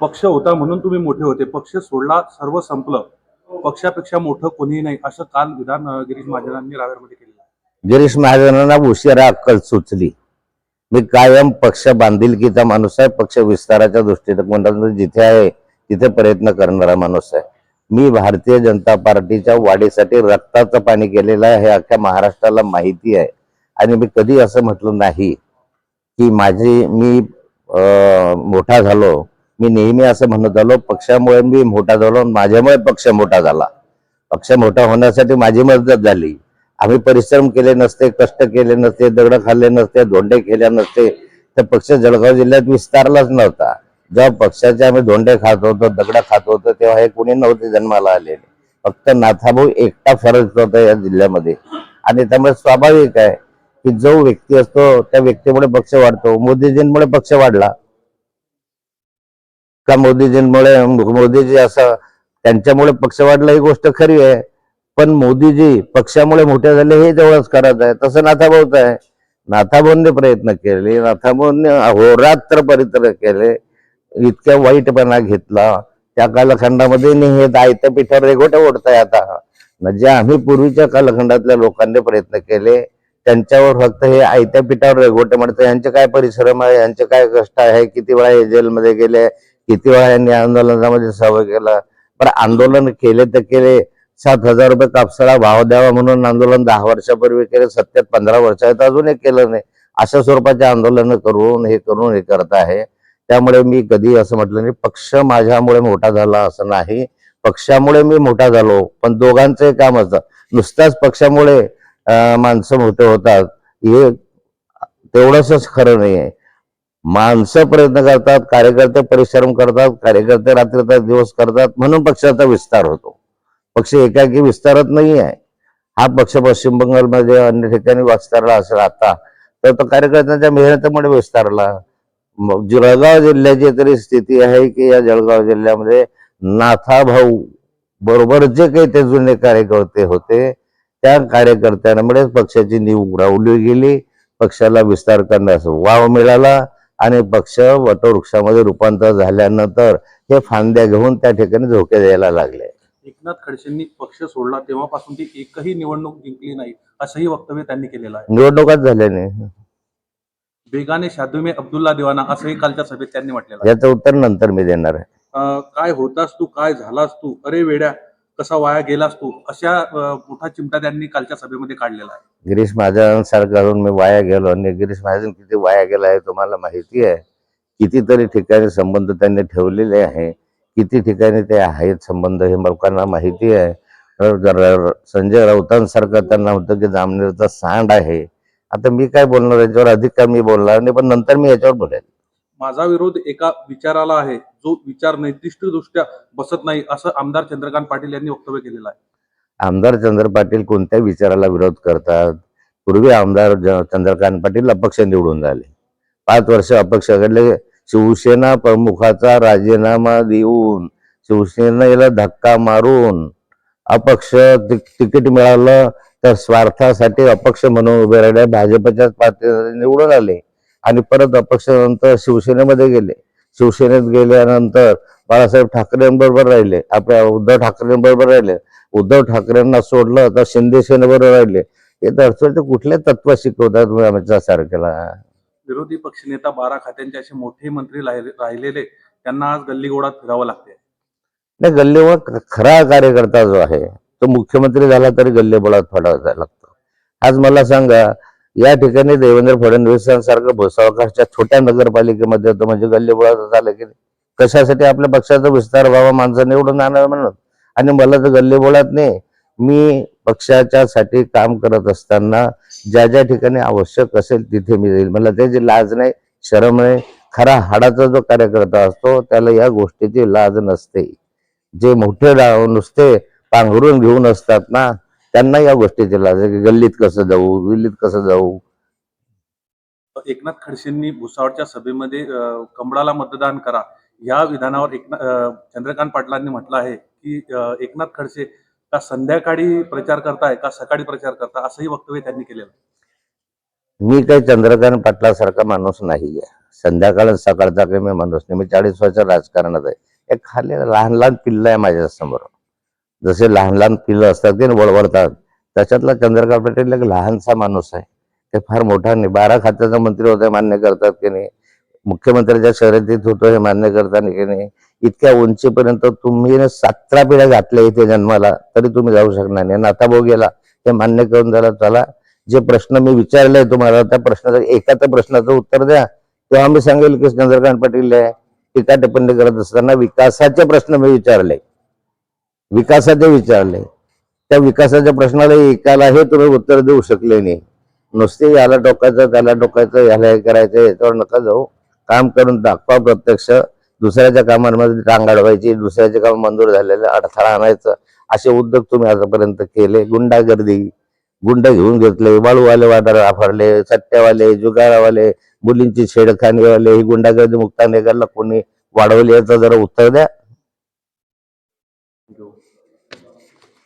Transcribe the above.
पक्ष होता म्हणून तुम्ही मोठे होते. पक्ष सोडला सर्व संपलं. पक्षापेक्षा मोठं कोणीही नाही असं काल विधान गिरीश महाजनांनी रावेरमध्ये केलं गिरीश महाजनांना उशिरा अक्कल सुचली. मी कायम पक्ष बांधिलकीचा माणूस आहे. पक्ष विस्ताराच्या दृष्टीने जिथे आहे तिथे प्रयत्न करणारा माणूस आहे. मी भारतीय जनता पार्टीच्या वाढीसाठी रक्ताचं पाणी केलेलं आहे हे अख्ख्या महाराष्ट्राला माहिती आहे. आणि मी कधी असं म्हटलं नाही की माझी मी मोठा झालो मी नेहमी असं म्हणत आलो पक्षामुळे मी मोठा झालो माझ्यामुळे पक्ष मोठा झाला. पक्ष मोठा होण्यासाठी माझी मदत झाली. आम्ही परिश्रम केले नसते कष्ट केले नसते दगड खाल्ले नसते धोंडे केले नसते. तर पक्ष जळगाव जिल्ह्यात विस्तारलाच नव्हता. जेव्हा पक्षाचे आम्ही धोंडे खात होतो दगड खात होतो तेव्हा हे कुणी नव्हते जन्माला आलेले. फक्त नाथाभाऊ एकटा फरक होता या जिल्ह्यामध्ये. आणि त्यामुळे स्वाभाविक आहे की जो व्यक्ती असतो त्या व्यक्तीमुळे पक्ष वाढतो. मोदीजींमुळे पक्ष वाढला. का मोदीजींमुळे मोदीजी असं त्यांच्यामुळे पक्ष वाढला ही गोष्ट खरी आहे. पण मोदीजी पक्षामुळे मोठे झाले हे जवळच करत आहे. तसं नाथाभाऊच आहे. नाथाभाऊंनी प्रयत्न केले. नाथाभाऊंनी अहोरात्र परित्र केले. इतक्या वाईटपणा घेतला. त्या कालखंडामध्ये हे आयत्या पिठावर रेगोट्या ओढताय आता. म्हणजे जे आम्ही पूर्वीच्या कालखंडातल्या लोकांनी प्रयत्न केले. त्यांच्यावर फक्त हे आयत्या पिठावर रेगोटे म्हणतात यांचे काय परिश्रम आहे? यांचे काय कष्ट आहे? किती वेळा हे जेलमध्ये गेले? किती वेळा यांनी आंदोलनामध्ये सहभाग केला? पण आंदोलन केले तर केले. सात हजार रुपये कापसाला भाव द्यावा म्हणून आंदोलन दहा वर्षापूर्वी केले सत्यात पंधरा वर्ष आहेत अजून केलं नाही. अशा स्वरूपाचे आंदोलन करून हे करून हे करत आहे. त्यामुळे मी कधी असं म्हटलं नाही पक्ष माझ्यामुळे मोठा झाला असं नाही. पक्षामुळे मी मोठा झालो पण दोघांचं काम असतं. नुसताच पक्षामुळे माणसं मोठे होतात हे तेवढंच खरं नाही आहे माणसं प्रयत्न करतात कार्यकर्ते परिश्रम करतात कार्यकर्ते रात्री दिवस करतात म्हणून पक्षाचा विस्तार होतो. पक्ष एकाकी विस्तारत नाही आहे हा पक्ष पश्चिम बंगालमध्ये अन्य ठिकाणी विस्तारला असेल आता तर तो कार्यकर्त्यांच्या मेहनतीमुळे विस्तारला. जळगाव जिल्ह्याची तरी स्थिती आहे की या जळगाव जिल्ह्यामध्ये नाथा भाऊ बरोबर जे काही ते जुने कार्यकर्ते होते त्या कार्यकर्त्यांमुळे पक्षाची नीव उडवली गेली. पक्षाला विस्तार करण्यास वाव मिळाला. आणि पक्ष वटवृक्षामध्ये रूपांतर झाल्यानंतर हे फांद्या घेऊन त्या ठिकाणी धोके द्यायला लागले. एकनाथ खडसेंनी पक्ष सोडला तेव्हापासून ती एकही निवडणूक जिंकली नाही असंही वक्तव्य त्यांनी केलेलं आहे. निवडणुकाच झाल्या नाही. बेगाने शादुमे अब्दुल्ला दिवाना असंही कालच्या सभेत त्यांनी म्हटलेलं याचं उत्तर नंतर मी देणार आहे. अं, काय होतास तू? काय झालास तू? अरे वेड्या कसा वाया गेला असतो अशा मोठा चिमटा त्यांनी कालच्या सभेमध्ये काढलेला आहे. गिरीश महाजनांसारखं मी वाया गेलो आणि गिरीश महाजन किती वाया गेला आहे तुम्हाला माहिती आहे? कितीतरी ठिकाणी संबंध त्यांनी ठेवलेले आहे. किती ठिकाणी ते आहेत संबंध हे लोकांना माहिती आहे. संजय राऊतांसारखं त्यांना होतं की जामनेरचा सांड आहे आता मी काय बोलणार? याच्यावर अधिक काय मी बोलणार नाही पण नंतर मी याच्यावर बोलेल. माझा विरोध एका विचाराला आहे जो विचार दृष्ट्या बसत नाही असं आमदार चंद्रकांत पाटील यांनी वक्तव्य केलेलं आहे. आमदार चंद्र पाटील कोणत्या विचाराला विरोध करतात? पूर्वी आमदार चंद्रकांत पाटील अपक्ष निवडून झाले. पाच वर्ष अपक्षाकडले शिवसेना प्रमुखाचा राजीनामा देऊन शिवसेनेला धक्का मारून अपक्ष तिकीट मिळालं तर स्वार्थासाठी अपक्ष म्हणून उभे राहिले. भाजपच्याच पार्टी निवडून आले. आणि परत अपक्ष नंतर शिवसेनेमध्ये गेले. शिवसेनेत गेल्यानंतर बाळासाहेब ठाकरेंबरोबर राहिले. आपल्या उद्धव ठाकरेंबरोबर राहिले. उद्धव ठाकरेंना सोडलं तर शिंदे सेनेबरोबर राहिले. हे दर्शवते कुठले तत्व शिकवतात आमच्या सारख्याला. विरोधी पक्षनेता बारा खात्यांचे असे मोठे मंत्री राहिले- राहिलेले त्यांना आज गल्लीगोडात फिरावं लागते नाही गल्लीवर खरा कार्यकर्ता जो आहे तो मुख्यमंत्री झाला तरी गल्लीबोळात फडायचा लागतो. आज मला सांगा या ठिकाणी देवेंद्र फडणवीसांसारखं भुसावकाशच्या छोट्या नगरपालिकेमध्ये होतं. म्हणजे गल्लीबोळात झालं की कशासाठी आपल्या पक्षाचा विस्तार व्हावा माणसं निवडून आणावं म्हणून? आणि मला तर गल्लीबोळात नाही मी पक्षाच्या साठी काम करत असताना ज्या ज्या ठिकाणी आवश्यक असेल तिथे मी जाईल. मला त्याची लाज नाही शरम नाही. खरा हाडाचा जो कार्यकर्ता असतो त्याला या गोष्टीची लाज नसते. जे मोठे नुसते पांघरून घेऊन असतात ना त्यांना या आहे की गल्लीत कसं जाऊ गल्लीत कसं जाऊ. एकनाथ खडसेंनी भुसावळच्या सभेमध्ये कमळाला मतदान करा. या विधानावर एकना अं, चंद्रकांत पाटलांनी म्हटलं आहे की एकनाथ खडसे का संध्याकाळी प्रचार करताय का सकाळी प्रचार करता असंही वक्तव्य त्यांनी केलेलं. मी काही चंद्रकांत पाटलासारखा माणूस नाही संध्याकाळ सकाळचा काही मी माणूस नाही. मी चाळीस वर्ष राजकारणात आहे. एक खाली लहान लहान पिल्लं आहे माझ्यासमोर. जसे लहान लहान पिलं असतात ते वळवळतात त्याच्यातला चंद्रकांत पाटील एक लहानसा माणूस आहे. ते फार मोठा नाही बारा खात्याचा मंत्री होते मान्य करतात की नाही. मुख्यमंत्र्यांच्या शर्यतीत होतो हे मान्य करताना की नाही. इतक्या उंचीपर्यंत तुम्ही सातरा सतरा पिढ्या घातल्या इथे जन्माला तरी तुम्ही जाऊ शकणार नाही. नाथाभाऊ गेला हे मान्य करून झाला चला. जे प्रश्न मी विचारले तुम्हाला त्या प्रश्नाचं एका त्या प्रश्नाचं उत्तर द्या. तेव्हा मी सांगेल की चंद्रकांत पाटील आहे टीका टिप्पणी करत असताना विकासाचे प्रश्न मी विचारले. विकासाचे विचारले त्या विकासाच्या प्रश्नाला एकालाही तुम्ही उत्तर देऊ शकले नाही. नुसते याला टोकायचं त्याला टोकायचं याला हे करायचं याच्यावर नका जाऊ. काम करून दाखवा प्रत्यक्ष. दुसऱ्याच्या कामांमध्ये टांग अडवायची दुसऱ्याचे काम मंजूर झालेले अडथळा आणायचं. असे उद्योग तुम्ही आतापर्यंत केले. गुंडागर्दी गुंड घेऊन घेतले वाळूवाले वाटार वापरले सट्ट्यावाले जुगारावाले मुलींची छेडखानीवाले ही गुंडागर्दी मुक्तानगरला कोणी वाढवली याचं जरा उत्तर द्या.